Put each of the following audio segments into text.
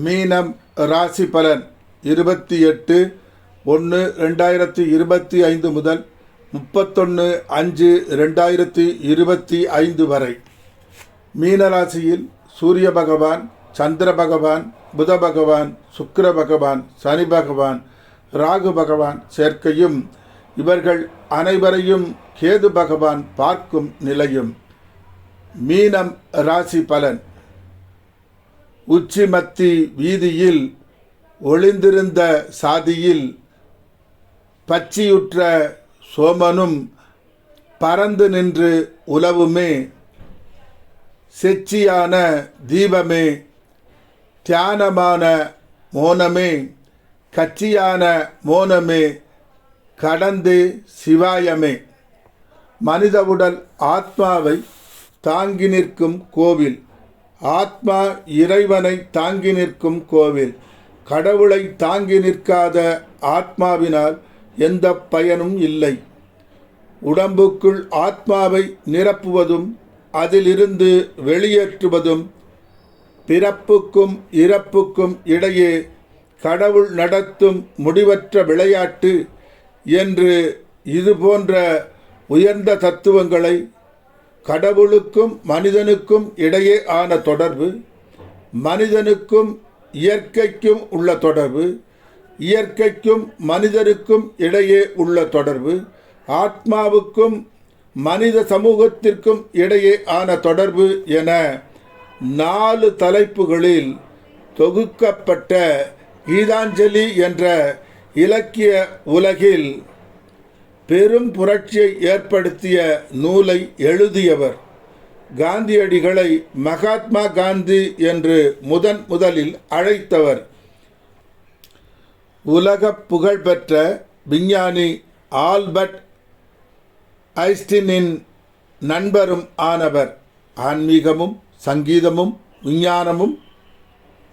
மீனம் ராசி பலன் இருபத்தி எட்டு ஒன்று ரெண்டாயிரத்தி இருபத்தி ஐந்து முதல் முப்பத்தொன்று அஞ்சு ரெண்டாயிரத்தி இருபத்தி ஐந்து வரை. மீனராசியில் சூரிய பகவான் சந்திர பகவான் புத பகவான் சுக்கர பகவான் சனி பகவான் ராகு பகவான் சேர்க்கையும் இவர்கள் அனைவரையும் கேது பகவான் பார்க்கும் நிலையும். மீனம் ராசி பலன் உச்சிமத்தி வீதியில் ஒளிந்திருந்த சாதியில் பச்சியுற்ற சோமனும் பறந்து நின்று உலவுமே. செச்சியான தீபமே தியானமான மோனமே கச்சியான மோனமே கடந்து சிவாயமே. மனித உடல் ஆத்மாவை தாங்கி நிற்கும் கோவில். ஆத்மா இறைவனை தாங்கி நிற்கும் கோவில். கடவுளை தாங்கி நிற்காத ஆத்மாவினால் எந்த பயனும் இல்லை. உடம்புக்குள் ஆத்மாவை நிரப்புவதும் அதிலிருந்து வெளியேற்றுவதும் பிறப்புக்கும் இறப்புக்கும் இடையே கடவுள் நடத்தும் முடிவற்ற விளையாட்டு என்று இது போன்ற உயர்ந்த தத்துவங்களை கடவுளுக்கும் மனிதனுக்கும் இடையே ஆன தொடர்பு மனிதனுக்கும் இயற்கைக்கும் உள்ள தொடர்பு இயற்கைக்கும் மனிதருக்கும் இடையே உள்ள தொடர்பு ஆத்மாவுக்கும் மனித சமூகத்திற்கும் இடையே ஆன தொடர்பு என நாலு தலைப்புகளில் தொகுக்கப்பட்ட கீதாஞ்சலி என்ற இலக்கிய உலகில் பெரும் புரட்சியை ஏற்படுத்திய நூலை எழுதியவர் காந்தியடிகளை மகாத்மா காந்தி என்று முதன் முதலில் அழைத்தவர். உலக புகழ்பெற்ற விஞ்ஞானி ஆல்பர்ட் ஐஸ்டினின் நண்பரும் ஆனவர். ஆன்மீகமும் சங்கீதமும் விஞ்ஞானமும்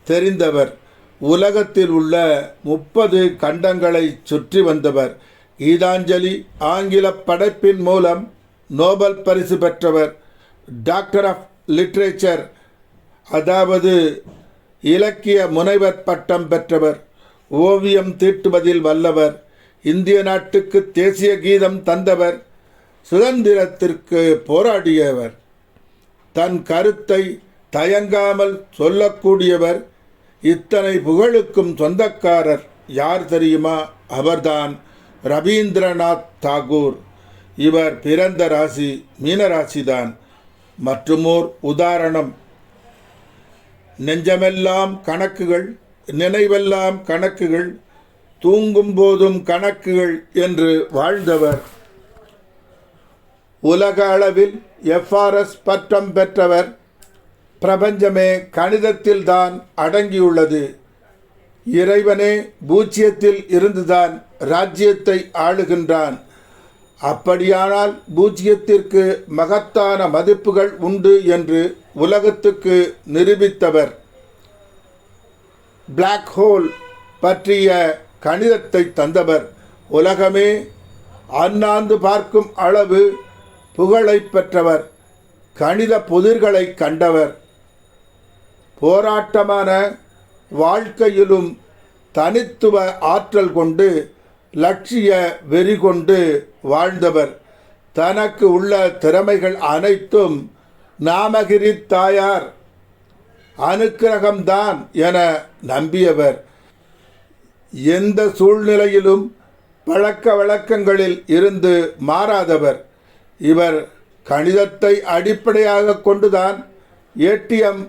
தெரிந்தவர். உலகத்தில் உள்ள முப்பது கண்டங்களை சுற்றி வந்தவர். கீதாஞ்சலி ஆங்கில படைப்பின் மூலம் நோபல் பரிசு பெற்றவர். டாக்டர் ஆஃப் லிட்ரேச்சர் அதாவது இலக்கிய முனைவர் பட்டம் பெற்றவர். ஓவியம் தீட்டுவதில் வல்லவர். இந்திய நாட்டுக்கு தேசிய கீதம் தந்தவர். சுதந்திரத்திற்கு போராடியவர். தன் கருத்தை தயங்காமல் சொல்லக்கூடியவர். இத்தனை புகழுக்கும் சொந்தக்காரர் யார் தெரியுமா? அவர்தான். ரவீந்திரநாத் தாகூர். இவர் பிறந்த ராசி மீனராசிதான் மற்றுமோர் உதாரணம். நெஞ்சமெல்லாம் கணக்குகள் நினைவெல்லாம் கணக்குகள் தூங்கும் போதும் கணக்குகள் என்று வாழ்ந்தவர். உலக அளவில் எஃப்ஆர்எஸ் பட்டம் பெற்றவர். பிரபஞ்சமே கணிதத்தில்தான் அடங்கியுள்ளது. இறைவனே பூஜ்ஜியத்தில் இருந்துதான் ராஜ்யத்தை ஆளுகின்றான். அப்படியானால் பூஜ்ஜியத்திற்கு மகத்தான மதிப்புகள் உண்டு என்று உலகத்துக்கு நிரூபித்தவர். பிளாக் ஹோல் பற்றிய கணிதத்தை தந்தவர். உலகமே அண்ணாந்து பார்க்கும் அளவு புகழை பெற்றவர். கணித புதிர்களை கண்டவர். போராட்டமான வாழ்க்கையிலும் தனித்துவ ஆற்றல் கொண்டு லட்சிய வெறி கொண்டு வாழ்ந்தவர். தனக்கு உள்ள திறமைகள் அனைத்தும் நாமகிரி தாயார். அனுக்கிரகம்தான் என நம்பியவர். எந்த சூழ்நிலையிலும் பழக்க வழக்கங்களில் இருந்து மாறாதவர். இவர் கணிதத்தை அடிப்படையாக கொண்டுதான் ஏடிஎம்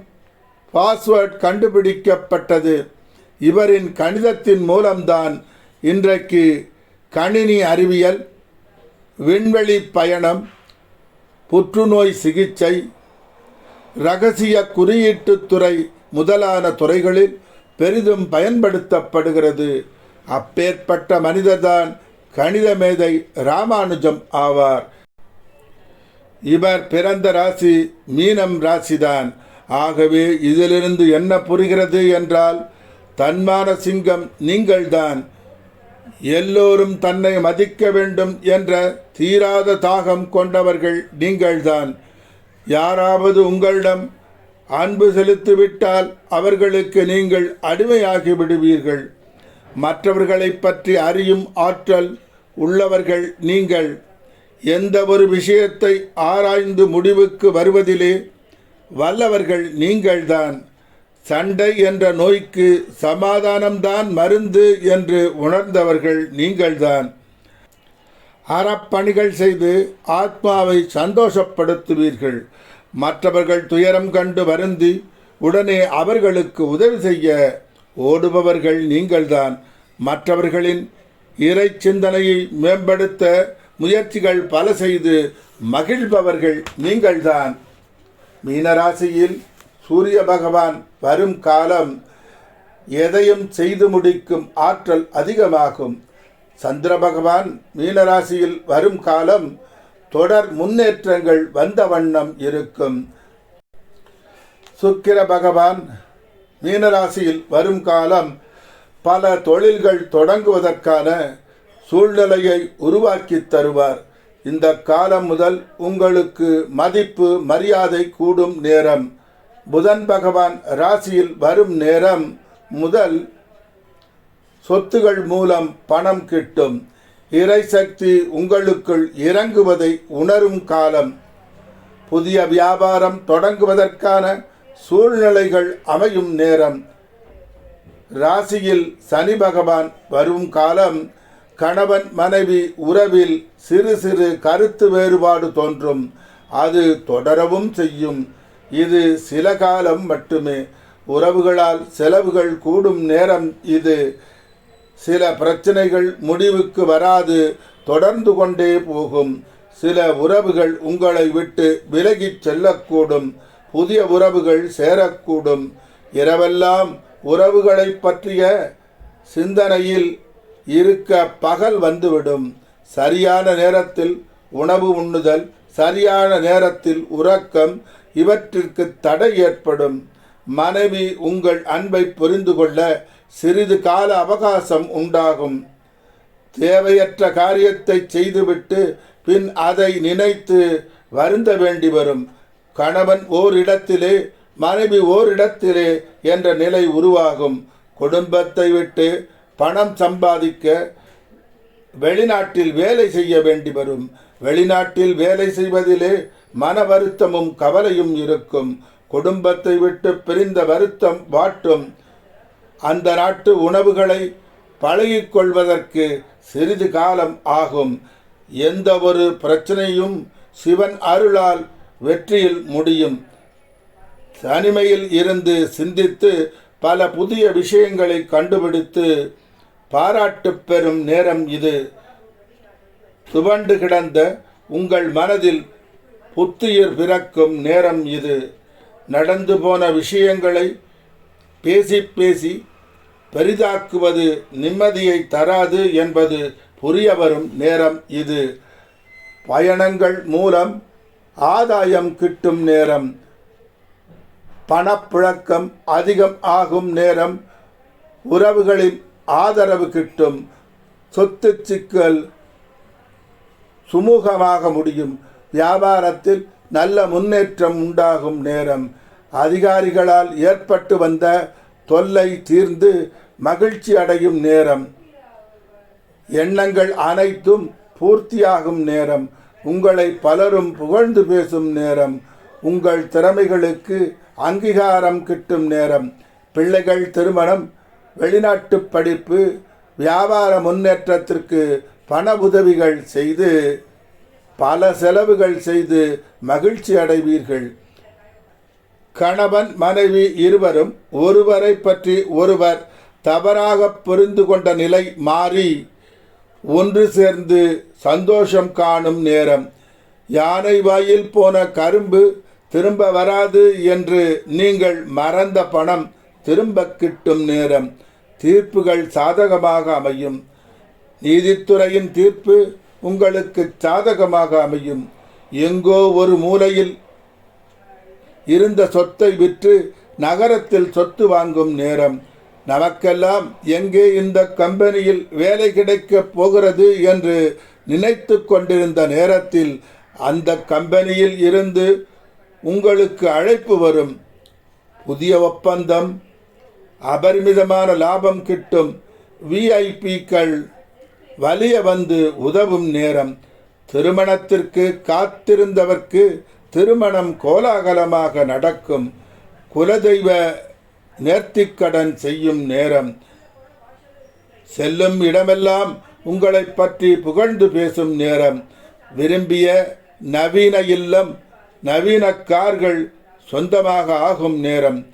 பாஸ்வேர்ட் கண்டுபிடிக்கப்பட்டது. இவரின் கணிதத்தின் மூலம்தான் இன்றைக்கு கணினி அறிவியல் விண்வெளி பயணம் புற்றுநோய் சிகிச்சை ரகசிய குறியீட்டுத்துறை முதலான துறைகளில் பெரிதும் பயன்படுத்தப்படுகிறது. அப்பேற்பட்ட மனிதர்தான் கணித மேதை ராமானுஜம் ஆவார். இவர் பிறந்த ராசி மீனம் ராசிதான். ஆகவே இதிலிருந்து என்ன புரிகிறது என்றால் தன்மான சிங்கம் நீங்கள்தான். எல்லோரும் தன்னை மதிக்க வேண்டும் என்ற தீராத தாகம் கொண்டவர்கள் நீங்கள்தான். யாராவது உங்களிடம் அன்பு செலுத்திவிட்டால் அவர்களுக்கு நீங்கள் அடிமையாகி விடுவீர்கள். மற்றவர்களைப் பற்றி அறியும் ஆற்றல் உள்ளவர்கள் நீங்கள். எந்த ஒரு விஷயத்தை ஆராய்ந்து முடிவுக்கு வருவதிலே வல்லவர்கள் நீங்கள்தான். சண்டை என்ற நோய்க்கு சமாதானம்தான் மருந்து என்று உணர்ந்தவர்கள் நீங்கள்தான். அறப்பணிகள் செய்து ஆத்மாவை சந்தோஷப்படுத்துவீர்கள். மற்றவர்கள் துயரம் கண்டு வருந்தி உடனே அவர்களுக்கு உதவி செய்ய ஓடுபவர்கள் நீங்கள்தான். மற்றவர்களின் இறை சிந்தனையை மேம்படுத்த முயற்சிகள் பல செய்து மகிழ்பவர்கள் நீங்கள்தான். மீனராசியில் சூரிய பகவான் வரும் காலம் எதையும் செய்து முடிக்கும் ஆற்றல் அதிகமாகும். சந்திர பகவான் மீனராசியில் வரும் காலம் தொடர் முன்னேற்றங்கள் வந்த வண்ணம் இருக்கும். சுக்கிர பகவான் மீனராசியில் வரும் காலம் பல தொழில்கள் தொடங்குவதற்கான சூழ்நிலையை உருவாக்கி தருவார். இந்த காலம் முதல் உங்களுக்கு மதிப்பு மரியாதை கூடும் நேரம். புதன் பகவான் ராசியில் வரும் நேரம் முதல் சொத்துகள் மூலம் பணம் கிட்டும். இறை சக்தி உங்களுக்குள் இறங்குவதை உணரும் காலம். புதிய வியாபாரம் தொடங்குவதற்கான சூழ்நிலைகள் அமையும் நேரம். ராசியில் சனி பகவான் வரும் காலம் கணவன் மனைவி உறவில் சிறு சிறு கருத்து வேறுபாடு தோன்றும். அது தொடரவும் செய்யும். இது சில காலம் மட்டுமே. உறவுகளால் செலவுகள் கூடும் நேரம் இது. சில பிரச்சனைகள் முடிவுக்கு வராது. தொடர்ந்து கொண்டே போகும். சில உறவுகள் உங்களை விட்டு விலகிச் செல்லக்கூடும். புதிய உறவுகள் சேரக்கூடும். இரவெல்லாம் உறவுகளைப் பற்றிய சிந்தனையில் இருக்க பகல் வந்துவிடும். சரியான நேரத்தில் உணவு உண்ணுதல் சரியான நேரத்தில் உறக்கம் இவற்றிற்கு தடை ஏற்படும். மனைவி உங்கள் அன்பை புரிந்து கொள்ள சிறிது கால அவகாசம் உண்டாகும். தேவையற்ற காரியத்தை செய்துவிட்டு பின் அதை நினைத்து வருந்த வேண்டி வரும். கணவன் ஓரிடத்திலே மனைவி ஓரிடத்திலே என்ற நிலை உருவாகும். குடும்பத்தை விட்டு பணம் சம்பாதிக்க வெளிநாட்டில் வேலை செய்ய வேண்டி வரும். வெளிநாட்டில் வேலை செய்வதிலே மன வருத்தமும் கவலையும் இருக்கும். குடும்பத்தை விட்டு பிரிந்த வருத்தம் வாட்டும். அந்த நாட்டு உணவுகளை பழகிக்கொள்வதற்கு சிறிது காலம் ஆகும். எந்த ஒரு பிரச்சனையும் சிவன் அருளால் வெற்றியில் முடியும். தனிமையில் இருந்து சிந்தித்து பல புதிய விஷயங்களை கண்டுபிடித்து பாராட்டு பெறும் நேரம் இது. துவண்டு கிடந்த உங்கள் மனதில் புத்துயிர் பிறக்கும் நேரம் இது. நடந்து போன விஷயங்களை பேசி பேசி பெரிதாக்குவது நிம்மதியை தராது என்பது புரிய வரும் நேரம் இது. பயணங்கள் மூலம் ஆதாயம் கிட்டும் நேரம். பணப்புழக்கம் அதிகம் ஆகும் நேரம். உறவுகளின் ஆதரவு கிட்டும் சொத்து சிக்கல் சுமூகமாக முடியும். வியாபாரத்தில் நல்ல முன்னேற்றம் உண்டாகும் நேரம். அதிகாரிகளால் ஏற்பட்டு வந்த தொல்லை தீர்ந்து மகிழ்ச்சி அடையும் நேரம். எண்ணங்கள் அனைத்தும் பூர்த்தியாகும் நேரம். உங்களை பலரும் புகழ்ந்து பேசும் நேரம். உங்கள் திறமைகளுக்கு அங்கீகாரம் கிட்டும் நேரம். பிள்ளைகள் திருமணம் வெளிநாட்டு படிப்பு வியாபார முன்னேற்றத்திற்கு பண உதவிகள் செய்து பல செலவுகள் செய்து மகிழ்ச்சி அடைவீர்கள். கணவன் மனைவி இருவரும் ஒருவரை பற்றி ஒருவர் தவறாக புரிந்து கொண்ட நிலை மாறி ஒன்று சேர்ந்து சந்தோஷம் காணும் நேரம். யானை வாயில் போன கரும்பு திரும்ப வராது என்று நீங்கள் மறந்த பணம் திரும்ப கிட்டும் நேரம் தீர்ப்புகள் சாதகமாக அமையும். நீதித்துறையின் தீர்ப்பு உங்களுக்கு சாதகமாக அமையும். எங்கோ ஒரு மூலையில் இருந்த சொத்தை விற்று நகரத்தில் சொத்து வாங்கும் நேரம். நமக்கெல்லாம் எங்கே இந்த கம்பெனியில் வேலை கிடைக்கப் போகிறது என்று நினைத்து கொண்டிருந்த நேரத்தில் அந்த கம்பெனியில் இருந்து உங்களுக்கு அழைப்பு வரும். புதிய ஒப்பந்தம் அபரிமிதமான லாபம் கிட்டும் விஐபிக்கள் வலிய வந்து உதவும் நேரம். திருமணத்திற்கு காத்திருந்தவர்க்கு திருமணம் கோலாகலமாக நடக்கும். குலதெய்வ நேர்த்திக்கடன் செய்யும் நேரம். செல்லும் இடமெல்லாம் உங்களை பற்றி புகழ்ந்து பேசும் நேரம். விரும்பிய நவீன இல்லம் நவீன கார்கள் சொந்தமாக ஆகும் நேரம்.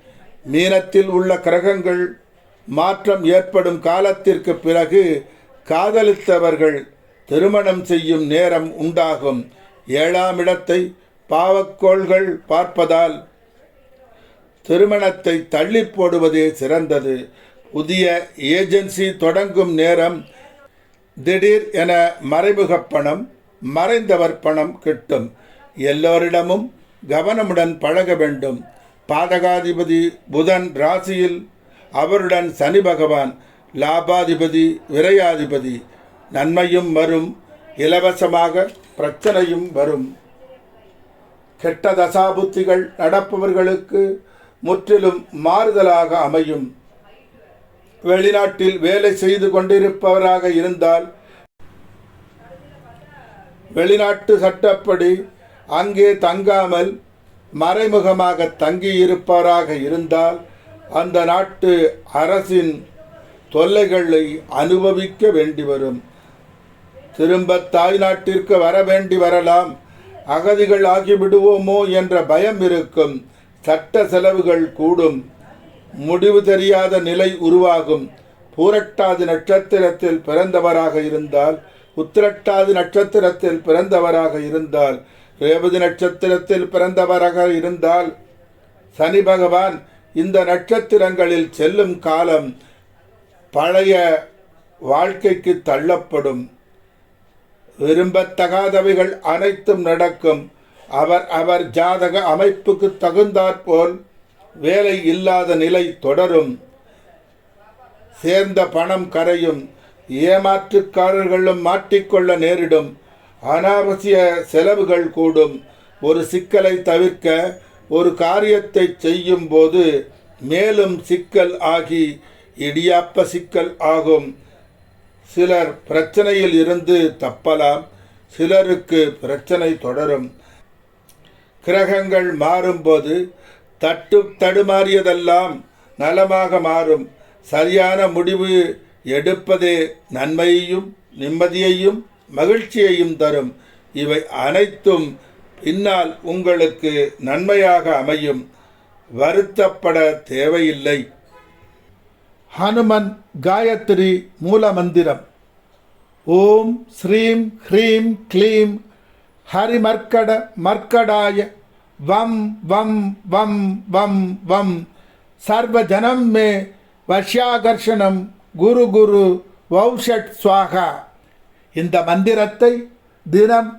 மீனத்தில் உள்ள கிரகங்கள் மாற்றம் ஏற்படும் காலத்திற்கு பிறகு காதலித்தவர்கள் திருமணம் செய்யும் நேரம் உண்டாகும். ஏழாம் இடத்தை பாவக்கோள்கள் பார்ப்பதால் திருமணத்தை தள்ளி போடுவதே சிறந்தது. புதிய ஏஜென்சி தொடங்கும் நேரம் திடீர் என மறைமுக பணம் மறைந்தவர் பணம் கிட்டும். எல்லோரிடமும் கவனமுடன் பழக வேண்டும். பாதகாதிபதி புதன் ராசியில் அவருடன் சனி பகவான் லாபாதிபதி விரையாதிபதி. நன்மையும் வரும் இலவசமாக பிரச்சனையும் வரும். கெட்ட தசாபுத்திகள் நடப்பவர்களுக்கு முற்றிலும் மாறுதலாக அமையும். வெளிநாட்டில் வேலை செய்து கொண்டிருப்பவராக இருந்தால் வெளிநாட்டு சட்டப்படி அங்கே தங்காமல் மறைமுகமாக தங்கியிருப்பவராக இருந்தால் அந்த நாட்டு அரசின் தொல்லைகளை அனுபவிக்க வேண்டி வரும். திரும்ப தாய் நாட்டிற்கு வர வேண்டி வரலாம். அகதிகள் ஆகிவிடுவோமோ என்ற பயம் இருக்கும். சட்ட செலவுகள் கூடும். முடிவு தெரியாத நிலை உருவாகும். பூரட்டாதி நட்சத்திரத்தில் பிறந்தவராக இருந்தால் உத்திரட்டாதி நட்சத்திரத்தில் பிறந்தவராக இருந்தால் ரேவதி நட்சத்திரத்தில் பிறந்தவராக இருந்தால் சனி பகவான் இந்த நட்சத்திரங்களில் செல்லும் காலம் பழைய வாழ்க்கைக்கு தள்ளப்படும். விரும்பத்தகாதவைகள் அனைத்தும் நடக்கும். அவர் அவர் ஜாதக அமைப்புக்கு தகுந்தாற்போல் வேலை இல்லாத நிலை தொடரும். சேர்ந்த பணம் கரையும். ஏமாற்றுக்காரர்களும் மாட்டிக்கொள்ள நேரிடும். அனாவசிய செலவுகள் கூடும். ஒரு சிக்கலை தவிர்க்க ஒரு காரியத்தை செய்யும் போது மேலும் சிக்கல் ஆகி இடியாப்ப சிக்கல் ஆகும். சிலர் பிரச்சனையில் இருந்து தப்பலாம். சிலருக்கு பிரச்சனை தொடரும். கிரகங்கள் மாறும்போது தட்டு தடுமாறியதெல்லாம் நலமாக மாறும். சரியான முடிவு எடுப்பதே நன்மையையும் நிம்மதியையும் மகிழ்ச்சியையும் தரும். இவை அனைத்தும் பின்னால் உங்களுக்கு நன்மையாக அமையும். வருத்தப்பட தேவையில்லை. ஹனுமன் காயத்ரி மூலமந்திரம். ஓம் ஸ்ரீம் ஹ்ரீம் க்ளீம் ஹரிமர்க்கட மர்க்கடாய வம் வம் வம் வம் வம். சர்வஜனம் மே வஷ்யாகர்ஷணம் குரு குரு வௌஷட் சுவாகா இந்த மந்திரத்தை தினம்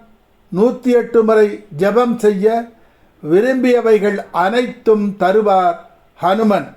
நூற்றி எட்டு முறை ஜெபம் செய்ய விரும்பியவைகள் அனைத்தும் தருவார் ஹனுமன்.